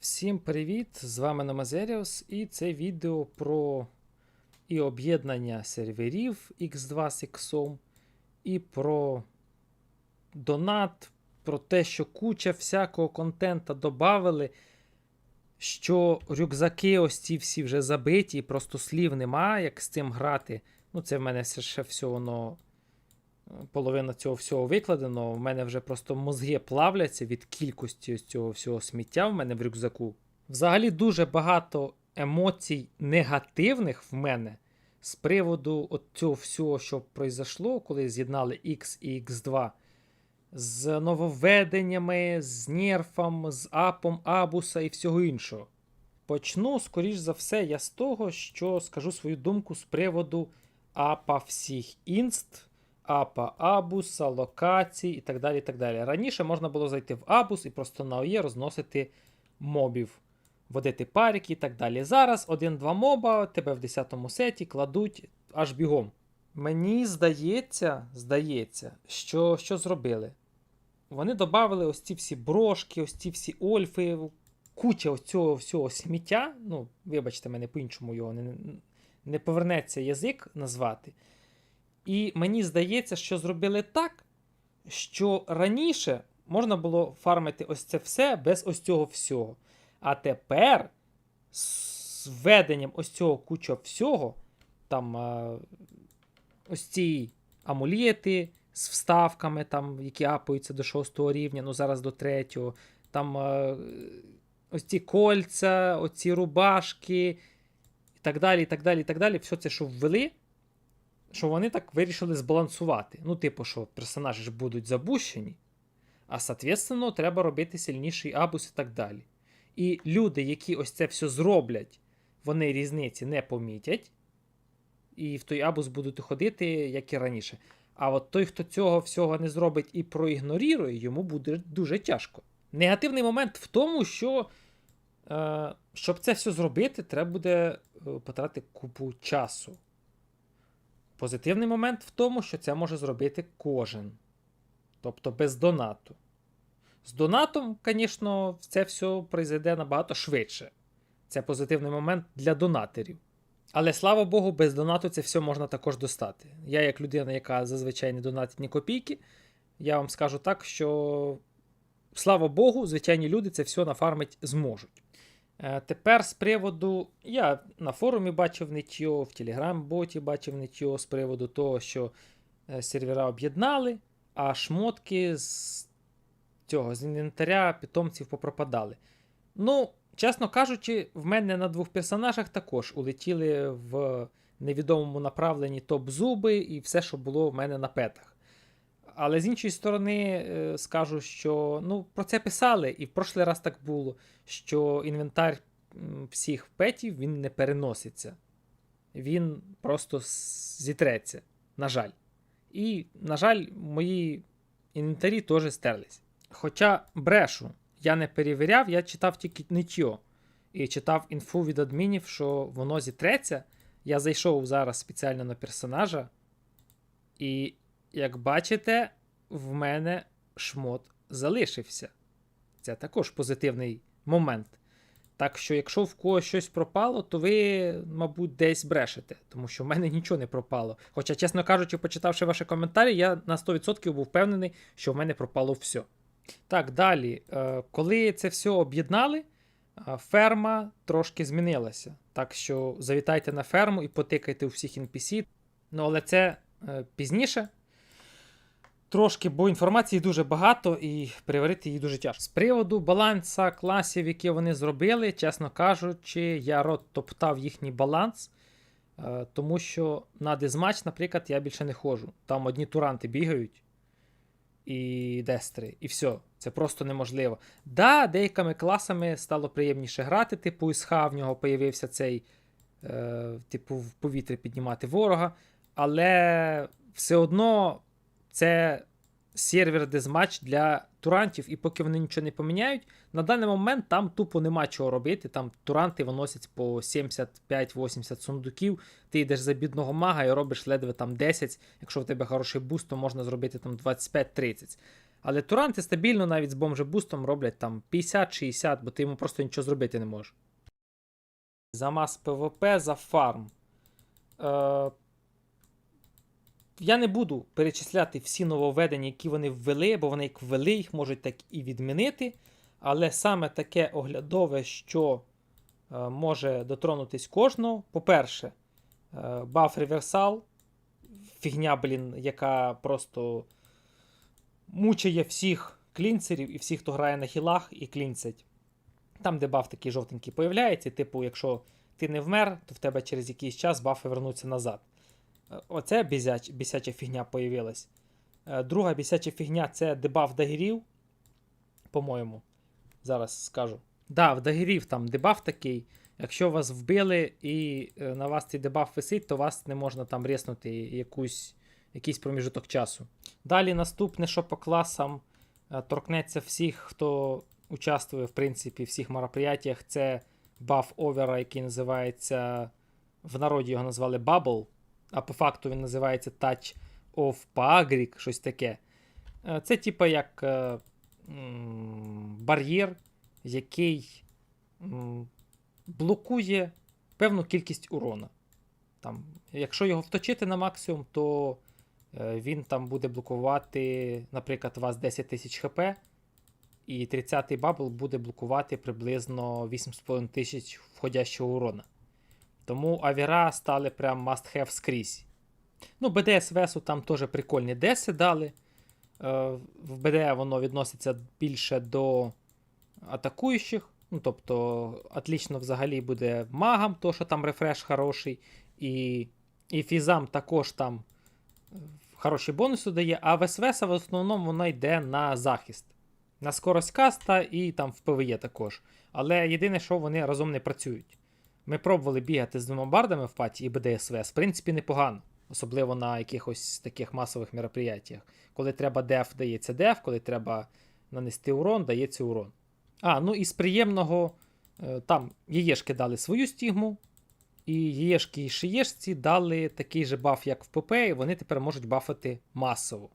Всім привіт! З вами Номазеріус, і це відео про і об'єднання серверів X2 з X, і про донат, про те, що куча всякого контента додавали, що рюкзаки ось ці всі вже забиті, і просто слів нема, як з цим грати. Ну, це в мене ще все воно. Половина цього всього викладено. У мене вже просто мозги плавляться від кількості ось цього всього сміття в мене в рюкзаку. Взагалі дуже багато емоцій негативних в мене з приводу от цього всього, що произошло, коли з'єднали X і X2. З нововведеннями, з нерфом, з апом Абуса і всього іншого. Почну, скоріш за все, я з того, що скажу свою думку з приводу апа всіх інст апа Абуса, локацій і так далі. так далі. Раніше можна було зайти в Абус і просто на ОЄ розносити мобів, водити парики і так далі. Зараз один-два моба тебе в 10 сеті кладуть аж бігом. Мені здається, здається, що що зробили? Вони додали ось ці всі брошки, ось ці всі ольфи, куча ось цього всього сміття. Ну, вибачте мене, по-іншому його не, не повернеться язик назвати. І мені здається, що зробили так, що раніше можна було фармити ось це все без ось цього всього. А тепер з введенням ось цього куча всього, там ось ці амулети з вставками, там, які апаються до 6 рівня, ну зараз до 3, там ось ці кольця, оці рубашки, і так далі, і так далі, і так далі. Все це, що ввели що вони так вирішили збалансувати. Ну, типу, що персонажі ж будуть забущені, а соответственно, треба робити сильніший абус і так далі. І люди, які ось це все зроблять, вони різниці не помітять, і в той абус будуть ходити, як і раніше. А от той, хто цього всього не зробить і проігнорує, йому буде дуже тяжко. Негативний момент в тому, що е, щоб це все зробити, треба буде е, потратити купу часу. Позитивний момент в тому, що це може зробити кожен. Тобто без донату. З донатом, звісно, це все пройде набагато швидше. Це позитивний момент для донаторів. Але слава Богу, без донату це все можна також достати. Я, як людина, яка зазвичай не донатить ні копійки, я вам скажу так, що слава Богу, звичайні люди це все нафармить зможуть. Е, тепер з приводу. Я на форумі бачив нитьо, в Телеграм-боті бачив нитьо з приводу того, що е, сервера об'єднали, а шмотки з цього з інвентаря питомців попропадали. Ну, чесно кажучи, в мене на двох персонажах також улетіли в невідомому направленні топ-зуби і все, що було в мене на петах. Але з іншої сторони, е, скажу, що ну, про це писали, і в прошлий раз так було, що інвентар всіх петів він не переноситься. Він просто зітреться, на жаль. І, на жаль, мої інвентарі теж стерлись. Хоча брешу я не перевіряв, я читав тільки нічого. І читав інфу від адмінів, що воно зітреться. Я зайшов зараз спеціально на персонажа. І як бачите, в мене шмот залишився. Це також позитивний момент. Так що, якщо в когось щось пропало, то ви, мабуть, десь брешете, тому що в мене нічого не пропало. Хоча, чесно кажучи, почитавши ваші коментарі, я на 100% був впевнений, що в мене пропало все. Так, далі. Е, коли це все об'єднали, е, ферма трошки змінилася. Так що завітайте на ферму і потикайте у всіх NPC. Ну, але це е, пізніше. Трошки, бо інформації дуже багато і переварити її дуже тяжко. З приводу баланса класів, які вони зробили, чесно кажучи, я рот топтав їхній баланс, е, тому що на дизмач, наприклад, я більше не ходжу. Там одні туранти бігають і дестри, і все. Це просто неможливо. Да, деякими класами стало приємніше грати, типу СХ, в нього появився цей, е, типу, в повітря піднімати ворога, але все одно. Це сервер дезматч для турантів, і поки вони нічого не поміняють, на даний момент там тупо нема чого робити. Там туранти виносять по 75-80 сундуків. Ти йдеш за бідного мага і робиш ледве там 10. Якщо в тебе хороший буст, то можна зробити там 25-30. Але туранти стабільно навіть з бомжебустом роблять там 50-60, бо ти йому просто нічого зробити не можеш. За мас ПВП, за фарм. Е, я не буду перечисляти всі нововведення, які вони ввели, бо вони як ввели, їх можуть так і відмінити. Але саме таке оглядове, що е, може дотронутись кожного. По-перше, е, баф реверсал. Фігня, блін, яка просто мучає всіх клінцерів і всіх, хто грає на хілах і клінцять. Там, де баф такий жовтенький появляється, типу, якщо ти не вмер, то в тебе через якийсь час бафи вернуться назад. Е, Оце бісяч, бісяча фігня появилась. Е, Друга бісяча фігня це дебаф дагерів. По-моєму. Зараз скажу. Да, в дагерів там дебаф такий. Якщо вас вбили і е, на вас цей дебаф висить, то вас не можна там резнути якусь, якийсь проміжуток часу. Далі наступне, що по класам торкнеться всіх, хто участвує в принципі в всіх мероприятиях, це баф овера, який називається. В народі його назвали Bubble, а по факту він називається Touch of Pagrik, щось таке. Е, Це типа як е, бар'єр, який блокує певну кількість урона. Там, якщо його вточити на максимум, то е, він там буде блокувати, наприклад, у вас 10 тисяч хп, і 30-й бабл буде блокувати приблизно 8,5 тисяч входящого урона. Тому авіра стали прям must have скрізь. Ну, БДС Весу там теж прикольні деси дали. Е, В БД воно відноситься більше до атакуючих. Ну, тобто, отлично взагалі буде магам, то що там рефреш хороший, і, і фізам також там е, хороші бонуси дає, а в СВС в основному воно йде на захист. На скорость каста і там в ПВЄ також. Але єдине, що вони разом не працюють. Ми пробували бігати з двома бардами в паті і БДСВС, в принципі, непогано. Особливо на якихось таких масових мероприятиях. Коли треба деф, дається деф, коли треба нанести урон, дається урон. А, ну і з приємного, е, там яєшки дали свою стігму, і яєшки і шиєшці дали такий же баф, як в ПП, і вони тепер можуть бафати масово.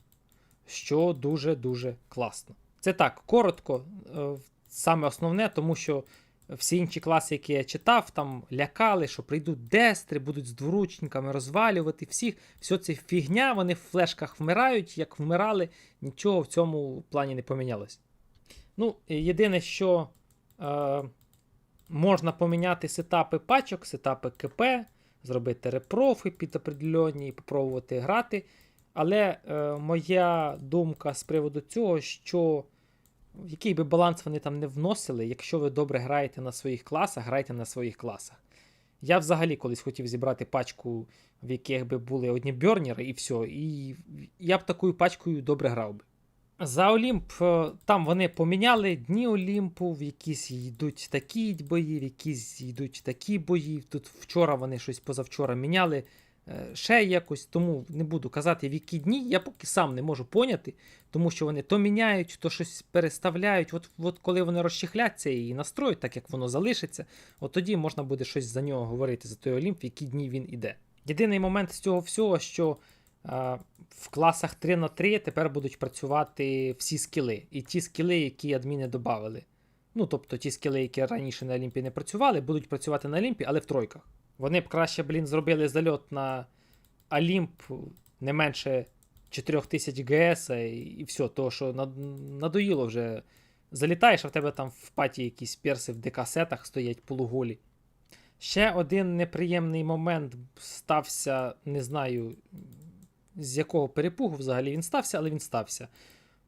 Що дуже-дуже класно. Це так, коротко, е, саме основне, тому що всі інші класи, які я читав, там лякали, що прийдуть дестри, будуть з дворучниками розвалювати всіх. Все це фігня, вони в флешках вмирають, як вмирали, нічого в цьому плані не помінялось. Ну, єдине, що е, можна поміняти сетапи пачок, сетапи КП, зробити репрофи під определенні і попробувати грати. Але е, моя думка з приводу цього, що який би баланс вони там не вносили, якщо ви добре граєте на своїх класах, грайте на своїх класах. Я взагалі колись хотів зібрати пачку, в яких би були одні бьорнери, і все. І я б такою пачкою добре грав би. За Олімп е, там вони поміняли дні Олімпу, в якісь йдуть такі бої, в якісь йдуть такі бої. Тут вчора вони щось позавчора міняли ще якось, тому не буду казати, в які дні. Я поки сам не можу поняти, тому що вони то міняють, то щось переставляють. От, от коли вони розчехляться і настроють, так як воно залишиться, от тоді можна буде щось за нього говорити, за той Олімп, в які дні він іде. Єдиний момент з цього всього, що а, в класах 3 на 3 тепер будуть працювати всі скіли. І ті скіли, які адміни додали. Ну, тобто ті скіли, які раніше на Олімпі не працювали, будуть працювати на Олімпі, але в тройках. Вони б краще, блін, зробили зальот на Олімп не менше 4000 ГС і, все, то що над- надоїло вже. Залітаєш, а в тебе там в паті якісь перси в ДК-сетах стоять полуголі. Ще один неприємний момент стався, не знаю, з якого перепугу взагалі він стався, але він стався.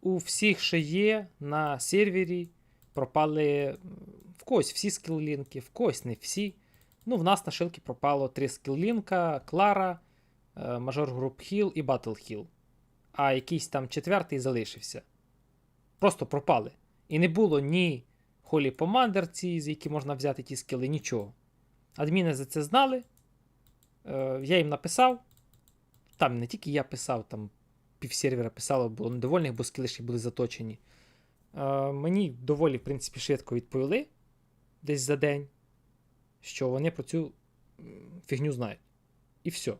У всіх, що є на сервері, пропали в когось всі скіллінки, в когось не всі. Ну, в нас на шилки пропало три скіллінка: Клара, е, Мажор Груп Хіл і Батл Хіл. А якийсь там четвертий залишився. Просто пропали. І не було ні холі помандерці, з які можна взяти ті скіли, нічого. Адміни за це знали. Е, я їм написав. Там не тільки я писав, там півсервера писало, було недовольних, бо скіли ще були заточені. Е, мені доволі, в принципі, швидко відповіли десь за день, що вони про цю фігню знають. І все.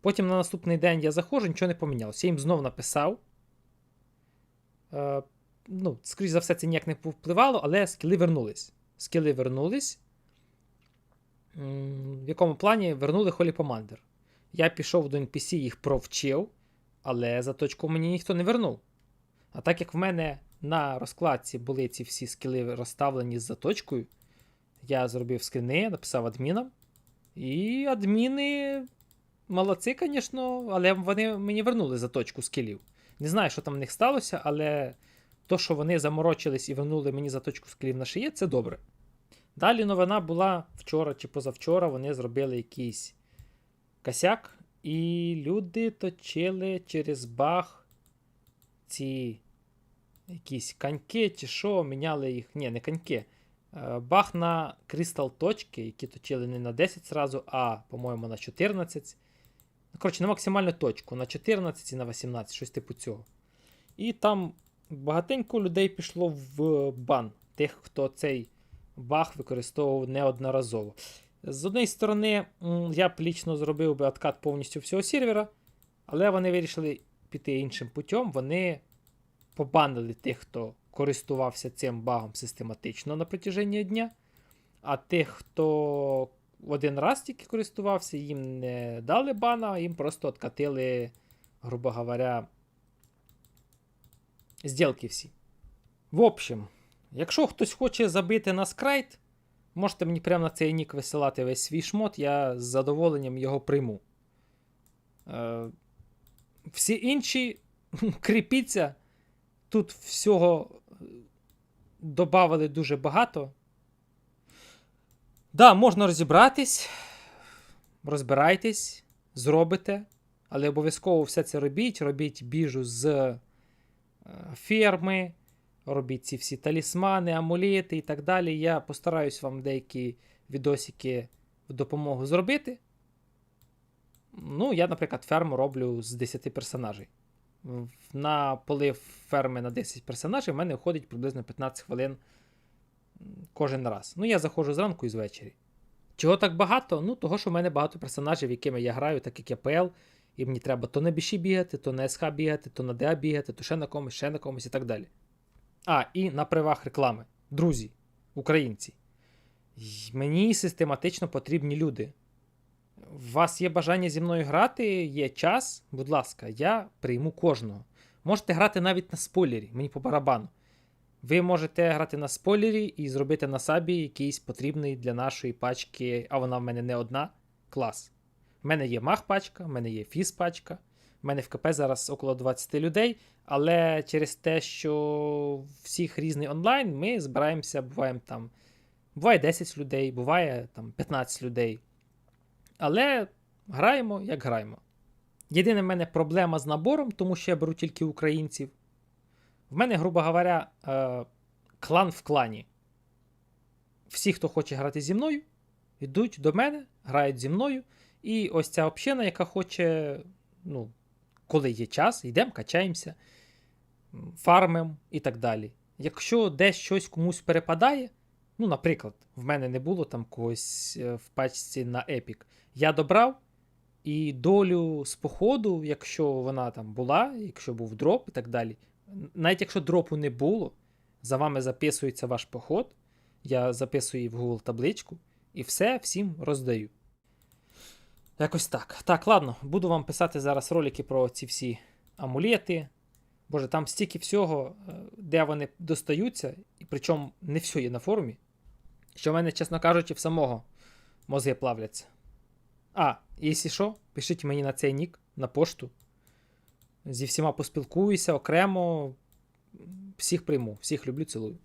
Потім на наступний день я заходжу, нічого не помінялося. Я їм знов написав. Е, ну, скоріш за все, це ніяк не впливало, але скіли вернулись. Скіли вернулись. В якому плані вернули Холі Помандер. Я пішов до NPC, їх провчив, але заточку мені ніхто не вернув. А так як в мене на розкладці були ці всі скіли розставлені з заточкою, я зробив скрини, написав адмінам. І адміни молодці, звісно, але вони мені вернули заточку скілів. Не знаю, що там в них сталося, але то, що вони заморочились і вернули мені заточку скілів на шиє, це добре. Далі новина була вчора чи позавчора, вони зробили якийсь косяк, і люди точили через баг ці якісь коньки чи що, міняли їх. Ні, не коньки. Е, Баг на кристал точки, які точили не на 10 зразу, а, по-моєму, на 14. Ну, коротше, на максимальну точку, на 14 і на 18, щось типу цього. І там багатенько людей пішло в бан, тих, хто цей баг використовував неодноразово. З однієї сторони, я б лічно зробив би откат повністю всього сервера, але вони вирішили піти іншим путем. Вони побанили тих, хто користувався цим багом систематично на протяженні дня. А тих, хто один раз тільки користувався, їм не дали бана, їм просто откатили, грубо говоря, зділки всі. В общем, якщо хтось хоче забити на скрайт, можете мені прямо на цей нік висилати весь свій шмот, я з задоволенням його прийму. Е, всі інші кріпіться. Тут всього додавали дуже багато. Да, можна розібратись, розбирайтесь, зробите, але обов'язково все це робіть. Робіть біжу з е, ферми, робіть ці всі талісмани, амулети і так далі. Я постараюсь вам деякі відосики в допомогу зробити. Ну, я, наприклад, ферму роблю з 10 персонажей. На полив ферми на 10 персонажів в мене входить приблизно 15 хвилин кожен раз. Ну, я заходжу зранку і звечері. Чого так багато? Ну, того, що в мене багато персонажів, якими я граю, так як я ПЛ, і мені треба то на біші бігати, то на СХ бігати, то на ДА бігати, то ще на комусь, ще на комусь і так далі. А, і на правах реклами. Друзі, українці. Мені систематично потрібні люди. У вас є бажання зі мною грати, є час, будь ласка, я прийму кожного. Можете грати навіть на спойлері, мені по барабану. Ви можете грати на спойлері і зробити на сабі якийсь потрібний для нашої пачки, а вона в мене не одна. Клас. У мене є мах пачка, в мене є фіз пачка. У мене в КП зараз около 20 людей, але через те, що всіх різний онлайн, ми збираємося, буваємо там. Буває 10 людей, буває там 15 людей. Але граємо, як граємо. Єдина в мене проблема з набором, тому що я беру тільки українців. В мене, грубо говоря, е, клан в клані. Всі, хто хоче грати зі мною, йдуть до мене, грають зі мною. І ось ця община, яка хоче, ну, коли є час, йдемо, качаємося, м, фармим і так далі. Якщо десь щось комусь перепадає, ну, наприклад, в мене не було там когось е, в пачці на Epic, я добрав і долю з походу, якщо вона там була, якщо був дроп і так далі, навіть якщо дропу не було, за вами записується ваш поход, я записую її в Google табличку і все всім роздаю. Якось так. Так, ладно, буду вам писати зараз ролики про ці всі амулети. Боже, там стільки всього, е, де вони достаються, і причому не все є на форумі. Що в мене, чесно кажучи, в самого мозги плавляться. А, якщо що, пишіть мені на цей нік, на пошту. Зі всіма поспілкуюся окремо. Всіх прийму, всіх люблю, цілую.